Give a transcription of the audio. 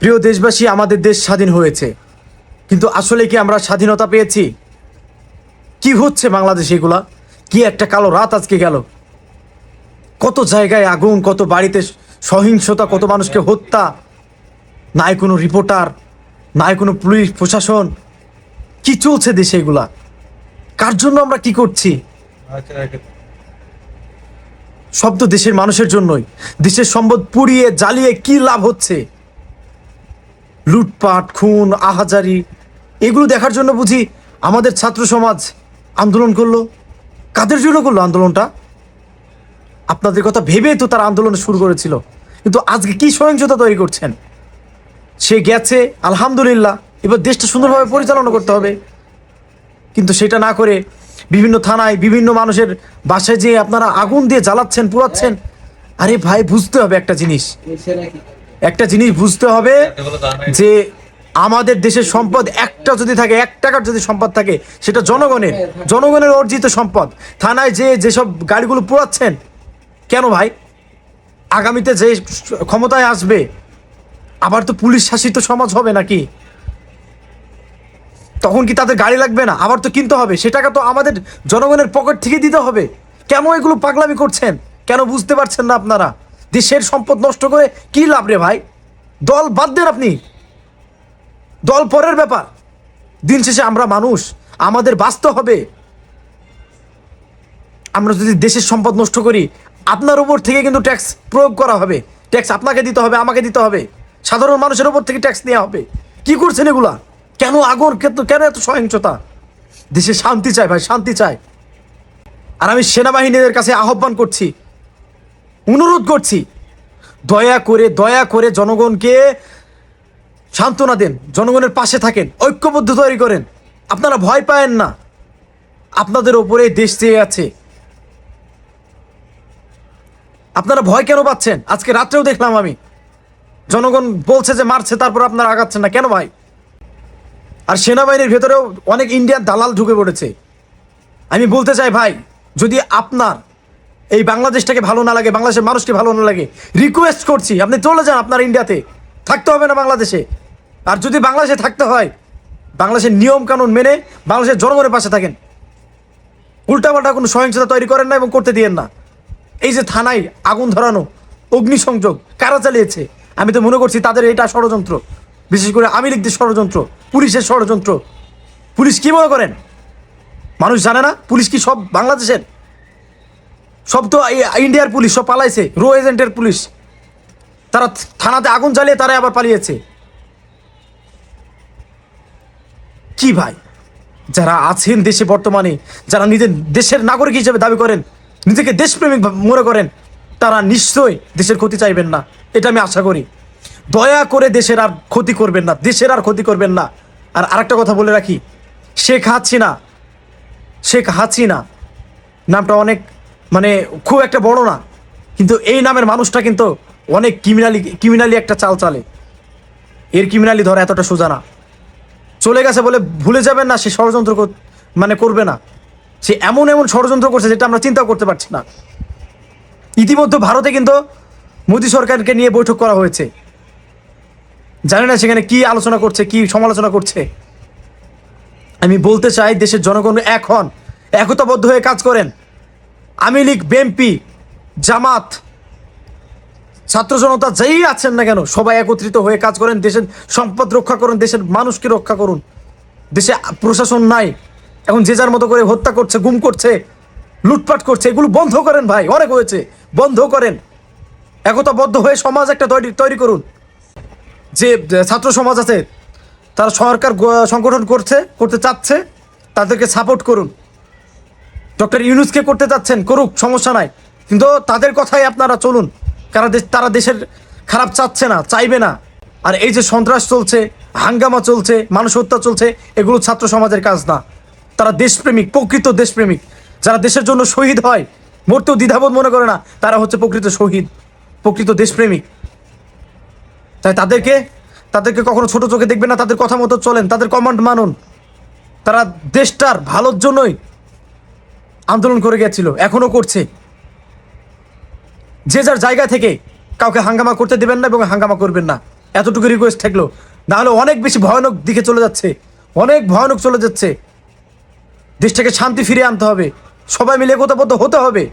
প্রিয় দেশবাসী, আমাদের দেশ স্বাধীন হয়েছে। কিন্তু আসলে কি আমরা স্বাধীনতা পেয়েছি? কি হচ্ছে বাংলাদেশ এগুলা? কি একটা কালো রাত আজকে গেল? কত জায়গায় আগুন, কত বাড়িতে সহিংসতা, কত মানুষকে হত্যা? নাই কোনো রিপোর্টার, নাই কোনো পুলিশ, প্রশাসন। কি চলছে দেশে এগুলা? কার জন্য আমরা কি করছি? সব তো দেশের মানুষের জন্যই। দেশের সম্পদ পুড়িয়ে, জ্বালিয়ে কি লাভ হচ্ছে? লুটপাট, খুন, আহাজারি, এগুলো দেখার জন্য বুঝি আমাদের ছাত্র সমাজ আন্দোলন করল। কাদের জন্য করল আন্দোলনটা? আপনাদের কথা ভেবে তো তারা আন্দোলন শুরু করেছিল। কিন্তু আজকে কি সহিংসতা তৈরি করছেন? সে গেছে, আলহামদুলিল্লাহ, এবার দেশটা সুন্দরভাবে পরিচালনা করতে হবে। কিন্তু সেটা না করে বিভিন্ন থানায় বিভিন্ন মানুষের বাসায় যেয়ে আপনারা আগুন দিয়ে জ্বালাচ্ছেন পুরাচ্ছেন আরে ভাই, বুঝতে হবে একটা জিনিস। একটা জিনিস বুঝতে হবে যে আমাদের দেশের সম্পদ একটা যদি থাকে, এক টাকার যদি সম্পদ থাকে, সেটা জনগণের জনগণের অর্জিত সম্পদ। থানায় যে যেসব গাড়িগুলো পোড়াচ্ছেন, কেন ভাই? আগামীতে যে ক্ষমতায় আসবে, আবার তো পুলিশ শাসিত সমাজ হবে নাকি? তখন কি তাদের গাড়ি লাগবে না? আবার তো কিনতে হবে। সে টাকা তো আমাদের জনগণের পকেট থেকে দিতে হবে। কেন এগুলো পাগলামি করছেন? কেন বুঝতে পারছেন না আপনারা? দেশের সম্পদ নষ্ট করে কি লাভ রে ভাই? দল বাদ দেন আপনি। দল পরের ব্যাপার। দিন শেষে আমরা মানুষ, আমাদের বাঁচতে হবে। আমরা যদি দেশের সম্পদ নষ্ট করি, আপনার উপর থেকে কিন্তু ট্যাক্স প্রয়োগ করা হবে। ট্যাক্স আপনাকে দিতে হবে, আমাকে দিতে হবে। সাধারণ মানুষের উপর থেকে ট্যাক্স নেওয়া হবে। কি করছেন এগুলা? কেন আগর কেন- কেন এত সহিংসতা? দেশে শান্তি চাই ভাই, শান্তি চাই। আর আমি সেনাবাহিনীদের কাছে আহ্বান করছি অনুরোধ করছি, দয়া করে দয়া করে জনগণকে সান্ত্বনা দেন, জনগণের পাশে থাকেন, ঐক্যবদ্ধ তৈরি করেন। আপনারা ভয় পায়েন না, আপনাদের ওপরে দেশ চেয়ে আছে। আপনারা ভয় কেন পাচ্ছেন? আজকে রাত্রেও দেখলাম আমি। জনগণ বলছে যে মারছে, তারপর আপনারা আগাচ্ছেন না। কেন ভাই? আর সেনাবাহিনীর ভেতরেও অনেক ইন্ডিয়ান দালাল ঢুকে পড়েছে। আমি বলতে চাই ভাই, যদি আপনার এই বাংলাদেশটাকে ভালো না লাগে, বাংলাদেশের মানুষকে ভালো না লাগে রিকোয়েস্ট করছি। আপনি চলে যান আপনার ইন্ডিয়াতে থাকতে হবে না বাংলাদেশে। আর যদি বাংলাদেশে থাকতে হয়, বাংলাদেশের নিয়ম কানুন মেনে বাংলাদেশের জনগণের পাশে থাকেন। উল্টাপাল্টা কোনো সহিংসতা তৈরি করেন না এবং করতে দিয়েন না। এই যে থানায় আগুন ধরানো, অগ্নিসংযোগ, কারা চালিয়েছে? আমি তো মনে করছি তাদের এটা ষড়যন্ত্র। বিশেষ করে আওয়ামী লীগদের ষড়যন্ত্র, পুলিশের ষড়যন্ত্র। পুলিশ কী মনে করেন? মানুষ জানে না, পুলিশ কি সব বাংলাদেশের? সব তো ইন্ডিয়ার পুলিশ, সব পালাইছে। রো এজেন্টের পুলিশ। তারা থানাতে আগুন জ্বালিয়ে তারা আবার পালিয়েছে। কি ভাই? যারা আছেন দেশে বর্তমানে, যারা নিজের দেশের নাগরিক হিসেবে দাবি করেন, নিজেকে দেশপ্রেমিক মনে করেন, তারা নিশ্চয়ই দেশের ক্ষতি চাইবেন না। এটা আমি আশা করি। দয়া করে দেশের আর ক্ষতি করবেন না, দেশের আর ক্ষতি করবেন না। আর আরেকটা কথা বলে রাখি, শেখ হাসিনা শেখ হাসিনা, নামটা অনেক মানে খুব একটা বড় না। কিন্তু এই নামের মানুষটা কিন্তু অনেক ক্রিমিনালি ক্রিমিনালি একটা চাল চালে। এর ক্রিমিনালি ধরা এতটা সোজা না। চলে গেছে বলে ভুলে যাবেন না, সে ষড়যন্ত্র মানে করবে না। সে এমন এমন ষড়যন্ত্র করছে যেটা আমরা চিন্তা করতে পারছি না। ইতিমধ্যে ভারতে কিন্তু মোদী সরকারকে নিয়ে বৈঠক করা হয়েছে। জানি না সেখানে কি আলোচনা করছে, কি সমালোচনা করছে? আমি বলতে চাই দেশের জনগণ এখন একতাবদ্ধ হয়ে কাজ করেন। আওয়ামী লীগ বিএনপি জামাত, ছাত্র জনতা যেই আছেন না কেন, সবাই একত্রিত হয়ে কাজ করেন, দেশের সম্পদ রক্ষা করুন, দেশের মানুষকে রক্ষা করুন। দেশে প্রশাসন নাই, এখন যে যার মতো করে হত্যা করছে, গুম করছে, লুটপাট করছে, এগুলো বন্ধ করেন ভাই, অনেক হয়েছে, বন্ধ করেন। একতাবদ্ধ হয়ে সমাজ একটা তৈরি তৈরি করুন। যে যে ছাত্র সমাজ আছে, তারা সরকার সংগঠন করছে, করতে চাচ্ছে, তাদেরকে সাপোর্ট করুন। ডক্টর ইউনুসকে করতে চাচ্ছেন করুক, সমস্যা নাই। কিন্তু তাদের কথাই আপনারা চলুন। দেশ- তারা দেশের খারাপ চাচ্ছে না, চাইবে না। আর এই যে সন্ত্রাস চলছে, হাঙ্গামা চলছে, মানুষ হত্যা চলছে, এগুলো ছাত্র সমাজের কাজ না। তারা দেশপ্রেমিক, প্রকৃত দেশপ্রেমিক। যারা দেশের জন্য শহীদ হয় মরতেও দ্বিধাবোধ মনে করে না, তারা হচ্ছে প্রকৃত শহীদ, প্রকৃত দেশপ্রেমিক। তাই তাদেরকে তাদেরকে কখনো ছোট চোখে দেখবেন না, তাদের কথা মতো চলেন, তাদের কমান্ড মানুন। তারা দেশটার ভালোর জন্যই আন্দোলন করে গেছিল এখনও করছে। যে যার জায়গা থেকে কাউকে হাঙ্গামা করতে দেবেন না এবং হাঙ্গামা করবেন না। এতটুকু রিকোয়েস্ট থাকল, নাহলে অনেক বেশি ভয়ানক দিকে চলে যাচ্ছে, অনেক ভয়ানক চলে যাচ্ছে। দেশটাকে শান্তি ফিরে আনতে হবে, সবাই মিলে একতাবদ্ধ হতে হবে।